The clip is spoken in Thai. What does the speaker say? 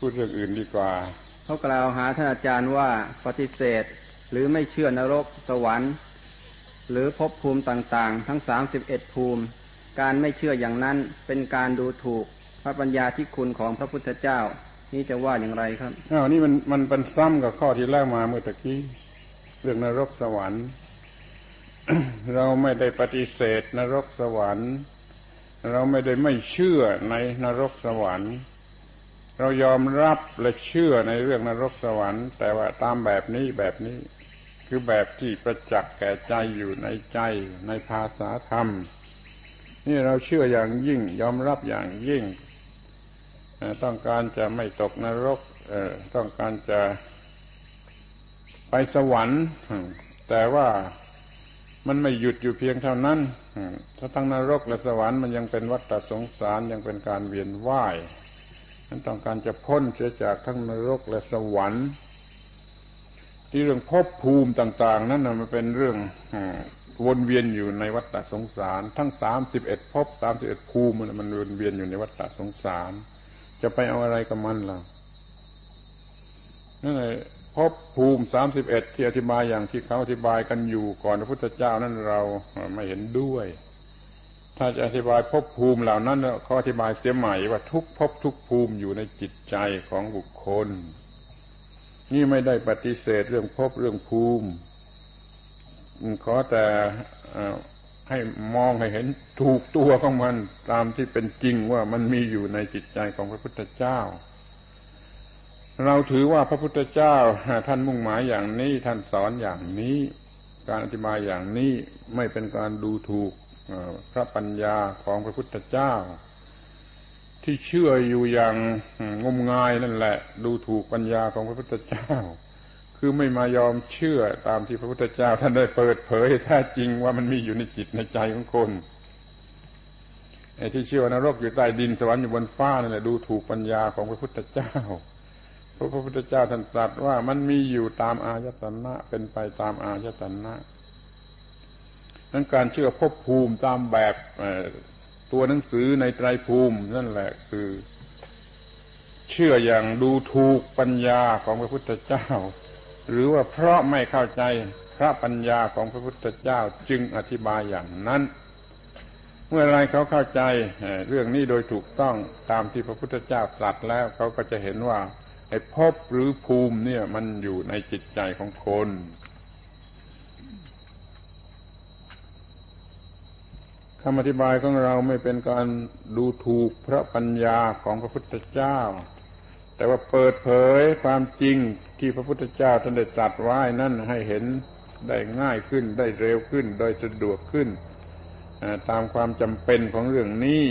พูดเรื่องอื่นดีกว่า เขากล่าวหาท่านอาจารย์ว่าปฏิเสธหรือไม่เชื่อนรกสวรรค์ หรือภพภูมิต่างๆ ทั้งสามสิบเอ็ดภูมิ การไม่เชื่ออย่างนั้นเป็นการดูถูกพระปัญญาที่คุณของพระพุทธเจ้า นี่จะว่าอย่างไรครับอ้าวนี่มันมันเป็นซ้ำกับข้อที่แรกมาเมื่อตะกี้เรื่องนรกสวรรค์ เราไม่ได้ปฏิเสธนรกสวรรค์ เราไม่ได้ไม่เชื่อในนรกสวรรค์ เรายอมรับและเชื่อในเรื่องนรกสวรรค์ แต่ว่าตามแบบนี้แบบนี้ คือแบบที่ประจักษ์แก่ใจอยู่ในใจในภาษาธรรม นี่เราเชื่ออย่างยิ่ง ยอมรับอย่างยิ่ง ต้องการจะไม่ตกนรกต้องการจะไปสวรรค์ แต่ว่ามันไม่หยุดอยู่เพียงเท่านั้นถ้าทั้งนรกและสวรรค์มันยังเป็นวัฏสงสารยังเป็นการเวียนว่าย นั้นต้องการจะพ้นเสียจากทั้งนรกและสวรรค์ ที่เรื่องภพภูมิต่าง ๆ นั้นมันเป็นเรื่องวนเวียนอยู่ในวัฏสงสาร ทั้งสามสิบเอ็ดภพสามสิบเอ็ดภูมิมันวนเวียนอยู่ในวัฏสงสาร จะไปเอาอะไรกับมันล่ะนั่นเลยภพภูมิสามสิบเอ็ดที่อธิบายอย่างที่เขาอธิบายกันอยู่ก่อนพระพุทธเจ้านั้นเราไม่เห็นด้วย ถ้าจะอธิบายภพภูมิเหล่านั้นเขาอธิบายเสียใหม่ว่าทุกภพทุกภูมิอยู่ในจิตใจของบุคคล นี่ไม่ได้ปฏิเสธเรื่องภพเรื่องภูมิขอแต่ให้มองให้เห็นถูกตัวของมันตามที่เป็นจริงว่ามันมีอยู่ในจิตใจของพระพุทธเจ้า เราถือว่าพระพุทธเจ้าท่านมุ่งหมายอย่างนี้ท่านสอนอย่างนี้ การอธิบายอย่างนี้ไม่เป็นการดูถูก พระปัญญาของพระพุทธเจ้า ที่เชื่ออยู่อย่างงมงายนั่นแหละ ดูถูกปัญญาของพระพุทธเจ้า คือไม่มายอมเชื่อตามที่พระพุทธเจ้า ท่านได้เปิดเผยแท้จริงว่ามันมีอยู่ในจิตในใจของคนไอ้ที่เชื่อว่านรกอยู่ใต้ดินสวรรค์อยู่บนฟ้านั่นแหละดูถูกปัญญาของพระพุทธเจ้าพระพุทธเจ้าท่านตรัสว่ามันมีอยู่ตามอายตนะเป็นไปตามอายตนะ นั้นการเชื่อภพภูมิตามแบบตัวหนังสือในไตรภูมิ นั่นแหละคือ เชื่ออย่างดูถูกปัญญาของพระพุทธเจ้า หรือว่าเพราะไม่เข้าใจพระปัญญาของพระพุทธเจ้าจึงอธิบายอย่างนั้น เมื่อไรเขาเข้าใจเรื่องนี้โดยถูกต้องตามที่พระพุทธเจ้าตรัสแล้วเขาก็จะเห็นว่าไอ้ภพหรือภูมิเนี่ยมันอยู่ในจิตใจของคน คำอธิบายของเราไม่เป็นการดูถูกพระปัญญาของพระพุทธเจ้า แต่ว่าเปิดเผยความจริงที่พระพุทธเจ้าท่านได้ตรัสไว้นั่นให้เห็นได้ง่ายขึ้นได้เร็วขึ้น โดยสะดวกขึ้น ตามความจำเป็นของเรื่องนี้